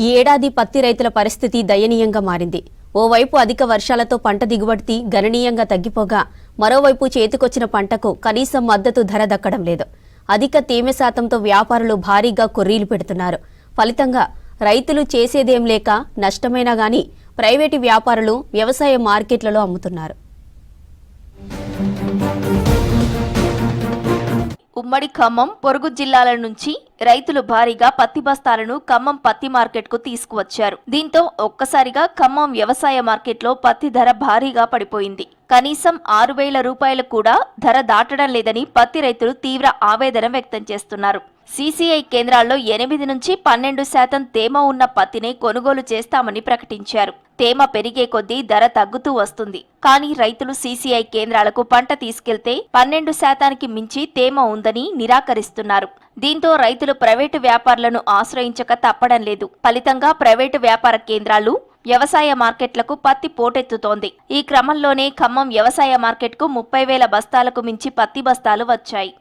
ఈ ఏడాది పత్తి రైతుల పరిస్థితి దయనీయంగా మారింది. ఓవైపు అధిక వర్షాలతో పంట దిగుబడి గణనీయంగా తగ్గిపోగా మరోవైపు చేతికొచ్చిన పంటకు కనీసం మద్దతు ధర దక్కడం లేదు. అధిక తేమ శాతంతో వ్యాపారులు భారీగా కొర్రీలు పెడుతున్నారు. ఫలితంగా రైతులు చేసేదేం లేక నష్టమైనా గాని ప్రైవేటు వ్యాపారులు వ్యవసాయ మార్కెట్లలో అమ్ముతున్నారు. ఉమ్మడి ఖమ్మం పొరుగు జిల్లాల నుంచి రైతులు భారీగా పత్తి బస్తాలను ఖమ్మం పత్తి మార్కెట్కు తీసుకువచ్చారు. దీంతో ఒక్కసారిగా ఖమ్మం వ్యవసాయ మార్కెట్లో పత్తి ధర భారీగా పడిపోయింది. కనీసం ఆరు వేల రూపాయలు కూడా ధర దాటడం లేదని పత్తి రైతులు తీవ్ర ఆవేదన వ్యక్తం చేస్తున్నారు. సీసీఐ కేంద్రాల్లో ఎనిమిది నుంచి పన్నెండు శాతం తేమ ఉన్న పత్తిని కొనుగోలు చేస్తామని ప్రకటించారు. తేమ పెరిగే కొద్దీ ధర తగ్గుతూ వస్తుంది. కానీ రైతులు సీసీఐ కేంద్రాలకు పంట తీసుకెళ్తే పన్నెండు శాతానికి మించి తేమ ఉందని నిరాకరిస్తున్నారు. దీంతో రైతులు ప్రైవేటు వ్యాపారులను ఆశ్రయించక తప్పడం లేదు. ఫలితంగా ప్రైవేటు వ్యాపార కేంద్రాలు వ్యవసాయ మార్కెట్లకు పత్తి పోటెత్తుతోంది. ఈ క్రమంలోనే ఖమ్మం వ్యవసాయ మార్కెట్కు ముప్పై వేల బస్తాలకు మించి పత్తి బస్తాలు వచ్చాయి.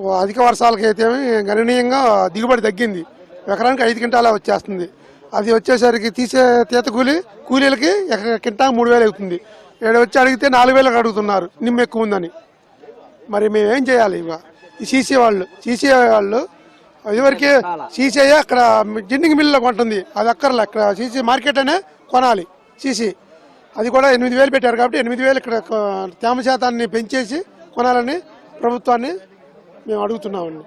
అధిక వర్షాలకి అయితే గణనీయంగా దిగుబడి తగ్గింది. ఎకరానికి ఐదు క్వింటాల వచ్చేస్తుంది. అది వచ్చేసరికి తీసే తీత కూలి కూలీలకి ఎక- కింటా మూడు వేలు అవుతుంది. ఇక్కడ వచ్చి అడిగితే నాలుగు వేలకు అడుగుతున్నారు. నిమ్మ ఎక్కువ ఉందని. మరి మేమేం చేయాలి ఇక? సీసీ వాళ్ళు సీసీ వాళ్ళు ఇదివరకే సీసీ అక్కడ జిన్నింగ్ మిల్లులో కొంటుంది. అది అక్కర్లే. అక్కడ సీసీ మార్కెట్ అనే కొనాలి. సీసీ. అది కూడా ఎనిమిది వేలు పెట్టారు కాబట్టి ఎనిమిది వేలు ఇక్కడ తేమ శాతాన్ని పెంచేసి కొనాలని ప్రభుత్వాన్ని మేము అడుగుతున్నామండి.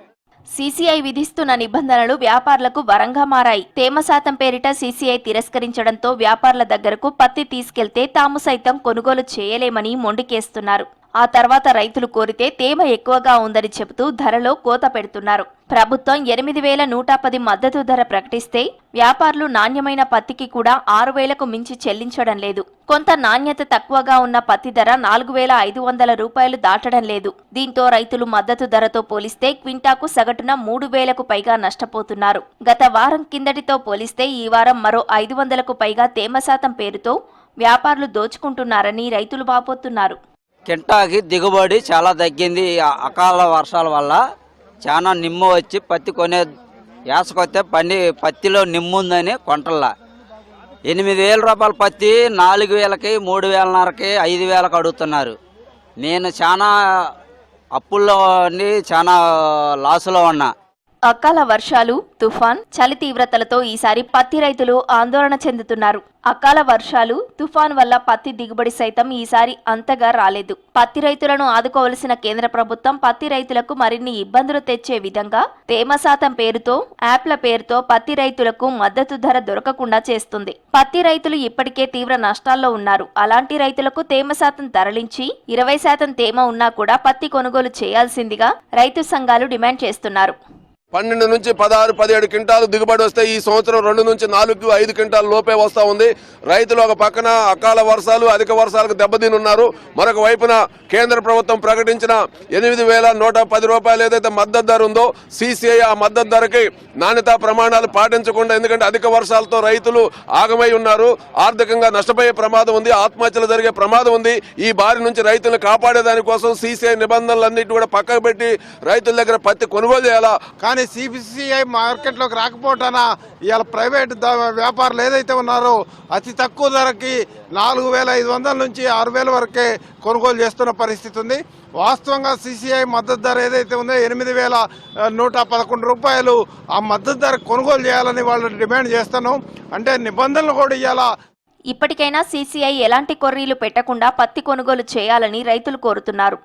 సీసీఐ విధిస్తున్న నిబంధనలు వ్యాపారులకు వరంగా మారాయి. తేమ శాతం పేరిట సీసీఐ తిరస్కరించడంతో వ్యాపారుల దగ్గరకు పత్తి తీసుకెళ్తే తాము సైతం కొనుగోలు చేయలేమని మొండికేస్తున్నారు. ఆ తర్వాత రైతులు కోరితే తేమ ఎక్కువగా ఉందని చెబుతూ ధరలో కోత పెడుతున్నారు. ప్రభుత్వం ఎనిమిది వేల నూట పది మద్దతు ధర ప్రకటిస్తే వ్యాపారులు నాణ్యమైన పత్తికి కూడా ఆరు వేలకు మించి చెల్లించడం లేదు. కొంత నాణ్యత తక్కువగా ఉన్న పత్తి ధర నాలుగు వేల ఐదు వందల రూపాయలు దాటడం లేదు. దీంతో రైతులు మద్దతు ధరతో పోలిస్తే క్వింటాకు సగటున మూడు వేలకు పైగా నష్టపోతున్నారు. గత వారం కిందటితో పోలిస్తే ఈ వారం మరో ఐదు వందలకు పైగా తేమ శాతం పేరుతో వ్యాపారులు దోచుకుంటున్నారని రైతులు వాపోతున్నారు. కింటాకి దిగుబడి చాలా తగ్గింది అకాల వర్షాల వల్ల. చాలా నిమ్మ వచ్చి పత్తి కొనే వేసుకొస్తే పండి పత్తిలో నిమ్ము ఉందని కొంటల్లా. ఎనిమిది వేల రూపాయల పత్తి నాలుగు వేలకి మూడు వేలన్నరకి ఐదు వేలకు అడుగుతున్నారు. నేను చాలా అప్పుల్లో చాలా లాసులో ఉన్నా. అకాల వర్షాలు తుఫాన్ చలి తీవ్రతలతో ఈసారి పత్తి రైతులు ఆందోళన చెందుతున్నారు. అకాల వర్షాలు తుఫాన్ వల్ల పత్తి దిగుబడి సైతం ఈసారి అంతగా రాలేదు. పత్తి రైతులను ఆదుకోవలసిన కేంద్ర ప్రభుత్వం పత్తి రైతులకు మరిన్ని ఇబ్బందులు తెచ్చే విధంగా తేమ శాతం పేరుతో యాప్ల పేరుతో పత్తి రైతులకు మద్దతు ధర దొరకకుండా చేస్తుంది. పత్తి రైతులు ఇప్పటికే తీవ్ర నష్టాల్లో ఉన్నారు. అలాంటి రైతులకు తేమ శాతం తరలించి ఇరవై శాతం తేమ ఉన్నా కూడా పత్తి కొనుగోలు చేయాల్సిందిగా రైతు సంఘాలు డిమాండ్ చేస్తున్నారు. పన్నెండు నుంచి పదహారు పదిహేడు క్వింటాలు దిగుబడి వస్తే ఈ సంవత్సరం రెండు నుంచి నాలుగు ఐదు క్వింటాల లోపే వస్తూ ఉంది. రైతులు ఒక పక్కన అకాల వర్షాలు అధిక వర్షాలకు దెబ్బతిని ఉన్నారు మరొక వైపున కేంద్ర ప్రభుత్వం ప్రకటించిన ఎనిమిది వేల నూట పది రూపాయలు ఏదైతే మద్దతు ధర ఉందో సీసీఐ ఆ మద్దతు ధరకి నాణ్యతా ప్రమాణాలు పాటించకుండా ఎందుకంటే అధిక వర్షాలతో రైతులు ఆగమై ఉన్నారు. ఆర్థికంగా నష్టపోయే ప్రమాదం ఉంది ఆత్మహత్యలు జరిగే ప్రమాదం ఉంది. ఈ బారి నుంచి రైతులను కాపాడేదానికోసం సీసీఐ నిబంధనలన్నింటి కూడా పక్కకు పెట్టి రైతుల దగ్గర పత్తి కొనుగోలు చేయాలా? కానీ సిబిసిఐ మార్కెట్లోకి రాకపోవటాన? ఇవాళ ప్రైవేట్ వ్యాపారులు ఏదైతే ఉన్నారో అతి తక్కువ ధరకి నాలుగు వేల ఐదు వందల నుంచి ఆరు వేల వరకే కొనుగోలు చేస్తున్న పరిస్థితి ఉంది. వాస్తవంగా సిసిఐ మద్దతు ధర ఏదైతే ఉందో ఎనిమిది వేల నూట పదకొండు రూపాయలు ఆ మద్దతు ధర కొనుగోలు చేయాలని వాళ్ళు డిమాండ్ చేస్తున్నాం. అంటే నిబంధనలు కూడా ఇవాళ ఇప్పటికైనా సీసీఐ ఎలాంటి కొర్రీలు పెట్టకుండా పత్తి కొనుగోలు చేయాలని రైతులు కోరుతున్నారు.